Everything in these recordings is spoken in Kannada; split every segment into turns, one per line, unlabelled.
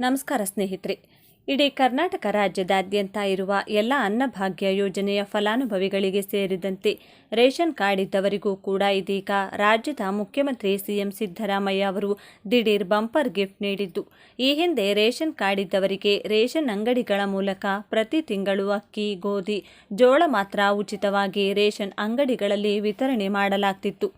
ನಮಸ್ಕಾರ ಸ್ನೇಹಿತರೆ. ಇಡೀ ಕರ್ನಾಟಕ ರಾಜ್ಯದಾದ್ಯಂತ ಇರುವ ಎಲ್ಲ ಅನ್ನಭಾಗ್ಯ ಯೋಜನೆಯ ಫಲಾನುಭವಿಗಳಿಗೆ ಸೇರಿದಂತೆ ರೇಷನ್ ಕಾರ್ಡ್ ಇದ್ದವರಿಗೂ ಕೂಡ ಇದೀಗ ರಾಜ್ಯದ ಮುಖ್ಯಮಂತ್ರಿ ಸಿಎಂ ಸಿದ್ದರಾಮಯ್ಯ ಅವರು ದಿಢೀರ್ ಬಂಪರ್ ಗಿಫ್ಟ್ ನೀಡಿದ್ದು. ಈ ಹಿಂದೆ ರೇಷನ್ ಕಾರ್ಡ್ ಇದ್ದವರಿಗೆ ರೇಷನ್ ಅಂಗಡಿಗಳ ಮೂಲಕ ಪ್ರತಿ ತಿಂಗಳು ಅಕ್ಕಿ, ಗೋಧಿ, ಜೋಳ ಮಾತ್ರ ಉಚಿತವಾಗಿ ರೇಷನ್ ಅಂಗಡಿಗಳಲ್ಲಿ ವಿತರಣೆ ಮಾಡಲಾಗ್ತಿತ್ತು.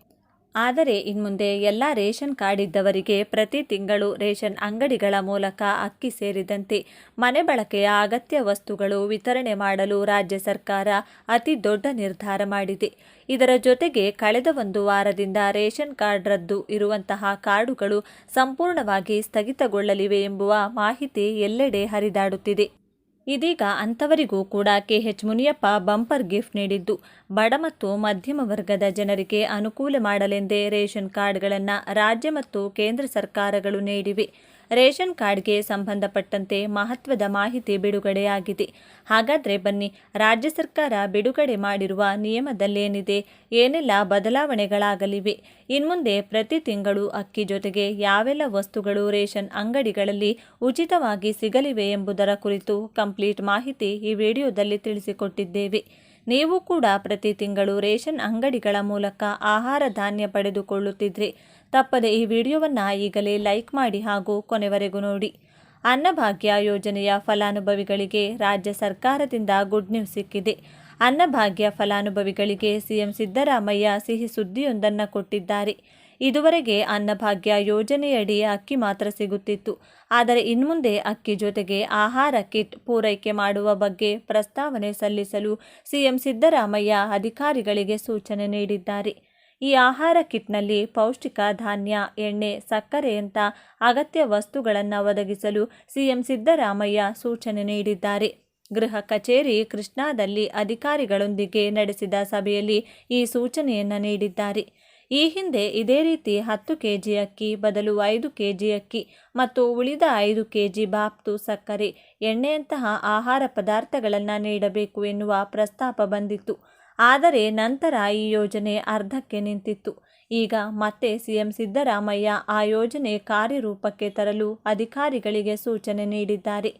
ಆದರೆ ಇನ್ಮುಂದೆ ಎಲ್ಲ ರೇಷನ್ ಕಾರ್ಡ್ ಇದ್ದವರಿಗೆ ಪ್ರತಿ ತಿಂಗಳು ರೇಷನ್ ಅಂಗಡಿಗಳ ಮೂಲಕ ಅಕ್ಕಿ ಸೇರಿದಂತೆ ಮನೆ ಬಳಕೆಯ ಅಗತ್ಯ ವಸ್ತುಗಳು ವಿತರಣೆ ಮಾಡಲು ರಾಜ್ಯ ಸರ್ಕಾರ ಅತಿ ದೊಡ್ಡ ನಿರ್ಧಾರ ಮಾಡಿದೆ. ಇದರ ಜೊತೆಗೆ ಕಳೆದ ಒಂದು ವಾರದಿಂದ ರೇಷನ್ ಕಾರ್ಡ್ ರದ್ದು ಇರುವಂತಹ ಕಾರ್ಡುಗಳು ಸಂಪೂರ್ಣವಾಗಿ ಸ್ಥಗಿತಗೊಳ್ಳಲಿವೆ ಎಂಬುವ ಮಾಹಿತಿ ಎಲ್ಲೆಡೆ ಹರಿದಾಡುತ್ತಿದೆ. ಇದೀಗ ಅಂಥವರಿಗೂ ಕೂಡ ಕೆಎಚ್ ಮುನಿಯಪ್ಪ ಬಂಪರ್ ಗಿಫ್ಟ್ ನೀಡಿದ್ದು. ಬಡ ಮತ್ತು ಮಧ್ಯಮ ವರ್ಗದ ಜನರಿಗೆ ಅನುಕೂಲ ಮಾಡಲೆಂದೇ ರೇಷನ್ ಕಾರ್ಡ್ಗಳನ್ನು ರಾಜ್ಯ ಮತ್ತು ಕೇಂದ್ರ ಸರ್ಕಾರಗಳು ನೀಡಿವೆ. ರೇಷನ್ ಕಾರ್ಡ್ಗೆ ಸಂಬಂಧಪಟ್ಟಂತೆ ಮಹತ್ವದ ಮಾಹಿತಿ ಬಿಡುಗಡೆಯಾಗಿದೆ. ಹಾಗಾದರೆ ಬನ್ನಿ, ರಾಜ್ಯ ಸರ್ಕಾರ ಬಿಡುಗಡೆ ಮಾಡಿರುವ ನಿಯಮದಲ್ಲೇನಿದೆ? ಏನೆಲ್ಲ ಬದಲಾವಣೆಗಳಾಗಲಿವೆ? ಇನ್ಮುಂದೆ ಪ್ರತಿ ತಿಂಗಳು ಅಕ್ಕಿ ಜೊತೆಗೆ ಯಾವೆಲ್ಲ ವಸ್ತುಗಳು ರೇಷನ್ ಅಂಗಡಿಗಳಲ್ಲಿ ಉಚಿತವಾಗಿ ಸಿಗಲಿವೆ ಎಂಬುದರ ಕುರಿತು ಕಂಪ್ಲೀಟ್ ಮಾಹಿತಿ ಈ ವಿಡಿಯೋದಲ್ಲಿ ತಿಳಿಸಿಕೊಟ್ಟಿದ್ದೇವೆ. ನೀವು ಕೂಡ ಪ್ರತಿ ತಿಂಗಳು ರೇಷನ್ ಅಂಗಡಿಗಳ ಮೂಲಕ ಆಹಾರ ಧಾನ್ಯ ಪಡೆದುಕೊಳ್ಳುತ್ತಿದ್ರೆ. ತಪ್ಪದೆ ಈ ವಿಡಿಯೋವನ್ನು ಈಗಲೇ ಲೈಕ್ ಮಾಡಿ ಹಾಗೂ ಕೊನೆವರೆಗೂ ನೋಡಿ. ಅನ್ನಭಾಗ್ಯ ಯೋಜನೆಯ ಫಲಾನುಭವಿಗಳಿಗೆ ರಾಜ್ಯ ಸರ್ಕಾರದಿಂದ ಗುಡ್ ನ್ಯೂಸ್ ಸಿಕ್ಕಿದೆ. ಅನ್ನಭಾಗ್ಯ ಫಲಾನುಭವಿಗಳಿಗೆ ಸಿಎಂ ಸಿದ್ದರಾಮಯ್ಯ ಸಿಹಿ ಸುದ್ದಿಯೊಂದನ್ನು ಕೊಟ್ಟಿದ್ದಾರೆ. ಇದುವರೆಗೆ ಅನ್ನಭಾಗ್ಯ ಯೋಜನೆಯಡಿ ಅಕ್ಕಿ ಮಾತ್ರ ಸಿಗುತ್ತಿತ್ತು. ಆದರೆ ಇನ್ಮುಂದೆ ಅಕ್ಕಿ ಜೊತೆಗೆ ಆಹಾರ ಕಿಟ್ ಪೂರೈಕೆ ಮಾಡುವ ಬಗ್ಗೆ ಪ್ರಸ್ತಾವನೆ ಸಲ್ಲಿಸಲು ಸಿಎಂ ಸಿದ್ದರಾಮಯ್ಯ ಅಧಿಕಾರಿಗಳಿಗೆ ಸೂಚನೆ ನೀಡಿದ್ದಾರೆ. ಈ ಆಹಾರ ಕಿಟ್ನಲ್ಲಿ ಪೌಷ್ಟಿಕ ಧಾನ್ಯ, ಎಣ್ಣೆ ಸಕ್ಕರೆಯಂಥ ಅಗತ್ಯ ವಸ್ತುಗಳನ್ನು ಒದಗಿಸಲು ಸಿಎಂ ಸಿದ್ದರಾಮಯ್ಯ ಸೂಚನೆ ನೀಡಿದ್ದಾರೆ. ಗೃಹ ಕಚೇರಿ ಕೃಷ್ಣಾದಲ್ಲಿ ಅಧಿಕಾರಿಗಳೊಂದಿಗೆ ನಡೆಸಿದ ಸಭೆಯಲ್ಲಿ ಈ ಸೂಚನೆಯನ್ನು ನೀಡಿದ್ದಾರೆ. ಈ ಹಿಂದೆ ಇದೇ ರೀತಿ ಹತ್ತು ಕೆಜಿ ಅಕ್ಕಿ, ಬದಲು ಐದು ಕೆಜಿ ಅಕ್ಕಿ ಮತ್ತು ಉಳಿದ ಐದು ಕೆಜಿ ಬಾಪ್ತು ಸಕ್ಕರೆ, ಎಣ್ಣೆಯಂತಹ ಆಹಾರ ಪದಾರ್ಥಗಳನ್ನು ನೀಡಬೇಕು ಎನ್ನುವ ಪ್ರಸ್ತಾಪ ಬಂದಿತ್ತು. ಆದರೆ ನಂತರ ಈ ಯೋಜನೆ ಅರ್ಧಕ್ಕೆ ನಿಂತಿತ್ತು. ಈಗ ಮತ್ತೆ ಸಿಎಂ ಸಿದ್ದರಾಮಯ್ಯ ಆ ಯೋಜನೆ ಕಾರ್ಯರೂಪಕ್ಕೆ ತರಲು ಅಧಿಕಾರಿಗಳಿಗೆ ಸೂಚನೆ ನೀಡಿದ್ದಾರೆ.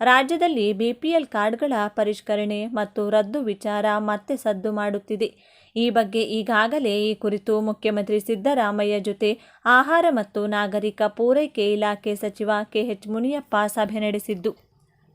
ರಾಜ್ಯದಲ್ಲಿ ಬಿಪಿಎಲ್ ಕಾರ್ಡ್ಗಳ ಪರಿಷ್ಕರಣೆ ಮತ್ತು ರದ್ದು ವಿಚಾರ ಮತ್ತೆ ಸದ್ದು ಮಾಡುತ್ತಿದೆ. ಈ ಬಗ್ಗೆ ಈಗಾಗಲೇ ಈ ಕುರಿತು ಮುಖ್ಯಮಂತ್ರಿ ಸಿದ್ದರಾಮಯ್ಯ ಜೊತೆ ಆಹಾರ ಮತ್ತು ನಾಗರಿಕ ಪೂರೈಕೆ ಇಲಾಖೆ ಸಚಿವ ಕೆಎಚ್ ಮುನಿಯಪ್ಪ ಸಭೆ ನಡೆಸಿದ್ದು.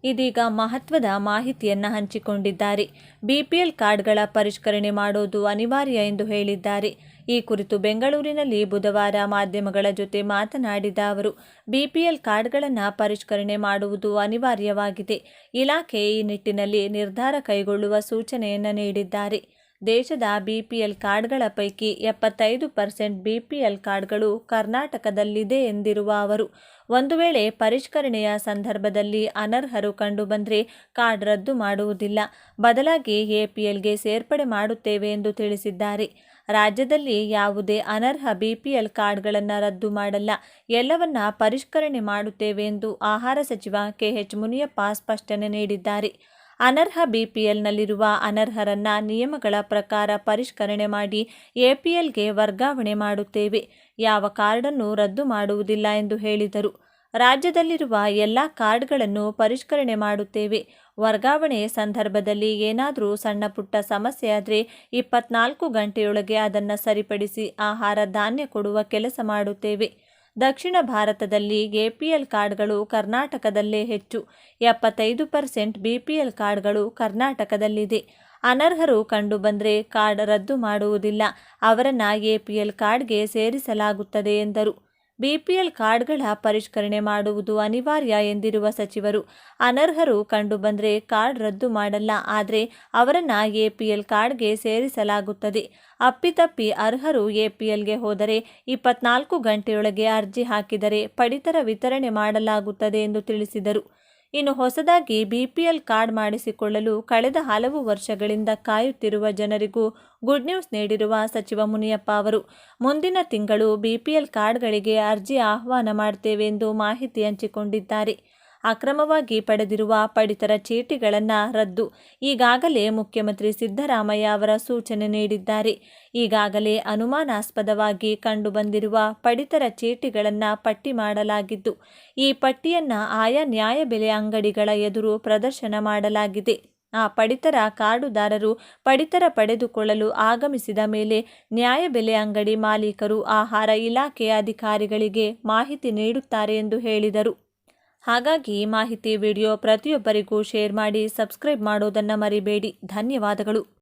ಇದೀಗ ಮಹತ್ವದ ಮಾಹಿತಿಯನ್ನು ಹಂಚಿಕೊಂಡಿದ್ದಾರೆ. ಬಿಪಿಎಲ್ ಕಾರ್ಡ್ಗಳ ಪರಿಷ್ಕರಣೆ ಮಾಡೋದು ಅನಿವಾರ್ಯ ಎಂದು ಹೇಳಿದ್ದಾರೆ. ಈ ಕುರಿತು ಬೆಂಗಳೂರಿನಲ್ಲಿ ಬುಧವಾರ ಮಾಧ್ಯಮಗಳ ಜೊತೆ ಮಾತನಾಡಿದ ಅವರು, ಬಿಪಿಎಲ್ ಕಾರ್ಡ್ಗಳನ್ನು ಪರಿಷ್ಕರಣೆ ಮಾಡುವುದು ಅನಿವಾರ್ಯವಾಗಿದೆ. ಇಲಾಖೆ ಈ ನಿಟ್ಟಿನಲ್ಲಿ ನಿರ್ಧಾರ ಕೈಗೊಳ್ಳುವ ಸೂಚನೆಯನ್ನು ನೀಡಿದ್ದಾರೆ. ದೇಶದ ಬಿಪಿಎಲ್ ಕಾರ್ಡ್ಗಳ ಪೈಕಿ ಎಪ್ಪತ್ತೈದು ಪರ್ಸೆಂಟ್ ಬಿಪಿಎಲ್ ಕಾರ್ಡ್ಗಳು ಕರ್ನಾಟಕದಲ್ಲಿದೆ ಎಂದಿರುವ ಅವರು. ಒಂದು ವೇಳೆ ಪರಿಷ್ಕರಣೆಯ ಸಂದರ್ಭದಲ್ಲಿ ಅನರ್ಹರು ಕಂಡುಬಂದರೆ ಕಾರ್ಡ್ ರದ್ದು ಮಾಡುವುದಿಲ್ಲ. ಬದಲಾಗಿ ಎಪಿಎಲ್ಗೆ ಸೇರ್ಪಡೆ ಮಾಡುತ್ತೇವೆ ಎಂದು ತಿಳಿಸಿದ್ದಾರೆ. ರಾಜ್ಯದಲ್ಲಿ ಯಾವುದೇ ಅನರ್ಹ ಬಿಪಿಎಲ್ ಕಾರ್ಡ್ಗಳನ್ನು ರದ್ದು ಮಾಡಲ್ಲ. ಎಲ್ಲವನ್ನ ಪರಿಷ್ಕರಣೆ ಮಾಡುತ್ತೇವೆ ಎಂದು ಆಹಾರ ಸಚಿವ ಕೆಎಚ್ ಮುನಿಯಪ್ಪ ಸ್ಪಷ್ಟನೆ ನೀಡಿದ್ದಾರೆ. ಅನರ್ಹ ಬಿಪಿಎಲ್ನಲ್ಲಿರುವ ಅನರ್ಹರನ್ನ ನಿಯಮಗಳ ಪ್ರಕಾರ ಪರಿಷ್ಕರಣೆ ಮಾಡಿ ಎಪಿಎಲ್ಗೆ ವರ್ಗಾವಣೆ ಮಾಡುತ್ತೇವೆ. ಯಾವ ಕಾರ್ಡನ್ನು ರದ್ದು ಮಾಡುವುದಿಲ್ಲ ಎಂದು ಹೇಳಿದರು. ರಾಜ್ಯದಲ್ಲಿರುವ ಎಲ್ಲ ಕಾರ್ಡ್ಗಳನ್ನು ಪರಿಷ್ಕರಣೆ ಮಾಡುತ್ತೇವೆ. ವರ್ಗಾವಣೆ ಸಂದರ್ಭದಲ್ಲಿ ಏನಾದರೂ ಸಣ್ಣ ಪುಟ್ಟ ಸಮಸ್ಯೆ ಆದರೆ ಇಪ್ಪತ್ನಾಲ್ಕು ಗಂಟೆಯೊಳಗೆ ಅದನ್ನು ಸರಿಪಡಿಸಿ ಆಹಾರ ಧಾನ್ಯ ಕೊಡುವ ಕೆಲಸ ಮಾಡುತ್ತೇವೆ. ದಕ್ಷಿಣ ಭಾರತದಲ್ಲಿ ಎಪಿಎಲ್ ಕಾರ್ಡ್ಗಳು ಕರ್ನಾಟಕದಲ್ಲೇ ಹೆಚ್ಚು. ಎಪ್ಪತ್ತೈದು ಪರ್ಸೆಂಟ್ ಬಿಪಿಎಲ್ ಕಾರ್ಡ್ಗಳು ಕರ್ನಾಟಕದಲ್ಲಿದೆ. ಅನರ್ಹರು ಕಂಡುಬಂದರೆ ಕಾರ್ಡ್ ರದ್ದು ಮಾಡುವುದಿಲ್ಲ. ಅವರನ್ನು ಎಪಿಎಲ್ ಕಾರ್ಡ್ಗೆ ಸೇರಿಸಲಾಗುತ್ತದೆ ಎಂದರು. ಬಿಪಿಎಲ್ ಕಾರ್ಡ್ಗಳ ಪರಿಷ್ಕರಣೆ ಮಾಡುವುದು ಅನಿವಾರ್ಯ ಎಂದಿರುವ ಸಚಿವರು, ಅನರ್ಹರು ಕಂಡುಬಂದರೆ ಕಾರ್ಡ್ ರದ್ದು ಮಾಡಲ್ಲ, ಆದರೆ ಅವರನ್ನು ಎಪಿಎಲ್ ಕಾರ್ಡ್ಗೆ ಸೇರಿಸಲಾಗುತ್ತದೆ. ಅಪ್ಪಿತಪ್ಪಿ ಅರ್ಹರು ಎಪಿಎಲ್ಗೆ ಹೋದರೆ ಇಪ್ಪತ್ನಾಲ್ಕು ಗಂಟೆಯೊಳಗೆ ಅರ್ಜಿ ಹಾಕಿದರೆ ಪಡಿತರ ವಿತರಣೆ ಮಾಡಲಾಗುತ್ತದೆ ಎಂದು ತಿಳಿಸಿದರು. ಇನ್ನು ಹೊಸದಾಗಿ ಬಿಪಿಎಲ್ ಕಾರ್ಡ್ ಮಾಡಿಸಿಕೊಳ್ಳಲು ಕಳೆದ ಹಲವು ವರ್ಷಗಳಿಂದ ಕಾಯುತ್ತಿರುವ ಜನರಿಗೂ ಗುಡ್ ನ್ಯೂಸ್ ನೀಡಿರುವ ಸಚಿವ ಮುನಿಯಪ್ಪ ಅವರು, ಮುಂದಿನ ತಿಂಗಳು ಬಿಪಿಎಲ್ ಕಾರ್ಡ್ಗಳಿಗೆ ಅರ್ಜಿ ಆಹ್ವಾನ ಮಾಡ್ತೇವೆ ಎಂದು ಮಾಹಿತಿ ಹಂಚಿಕೊಂಡಿದ್ದಾರೆ. ಅಕ್ರಮವಾಗಿ ಪಡೆದಿರುವ ಪಡಿತರ ಚೀಟಿಗಳನ್ನು ರದ್ದು. ಈಗಾಗಲೇ ಮುಖ್ಯಮಂತ್ರಿ ಸಿದ್ದರಾಮಯ್ಯ ಅವರ ಸೂಚನೆ ನೀಡಿದ್ದಾರೆ. ಈಗಾಗಲೇ ಅನುಮಾನಾಸ್ಪದವಾಗಿ ಕಂಡುಬಂದಿರುವ ಪಡಿತರ ಚೀಟಿಗಳನ್ನು ಪಟ್ಟಿ ಮಾಡಲಾಗಿದ್ದು, ಈ ಪಟ್ಟಿಯನ್ನು ಆಯಾ ನ್ಯಾಯಬೆಲೆ ಅಂಗಡಿಗಳ ಎದುರು ಪ್ರದರ್ಶನ ಮಾಡಲಾಗಿದೆ. ಆ ಪಡಿತರ ಕಾರ್ಡುದಾರರು ಪಡಿತರ ಪಡೆದುಕೊಳ್ಳಲು ಆಗಮಿಸಿದ ಮೇಲೆ ನ್ಯಾಯಬೆಲೆ ಅಂಗಡಿ ಮಾಲೀಕರು ಆಹಾರ ಇಲಾಖೆಯ ಅಧಿಕಾರಿಗಳಿಗೆ ಮಾಹಿತಿ ನೀಡುತ್ತಾರೆ ಎಂದು ಹೇಳಿದರು. ಹಾಗಾಗಿ ಮಾಹಿತಿ ವಿಡಿಯೋ ಪ್ರತಿಯೊಬ್ಬರಿಗೂ ಶೇರ್ ಮಾಡಿ ಸಬ್ಸ್ಕ್ರೈಬ್ ಮಾಡೋದನ್ನು ಮರಿಬೇಡಿ. ಧನ್ಯವಾದಗಳು.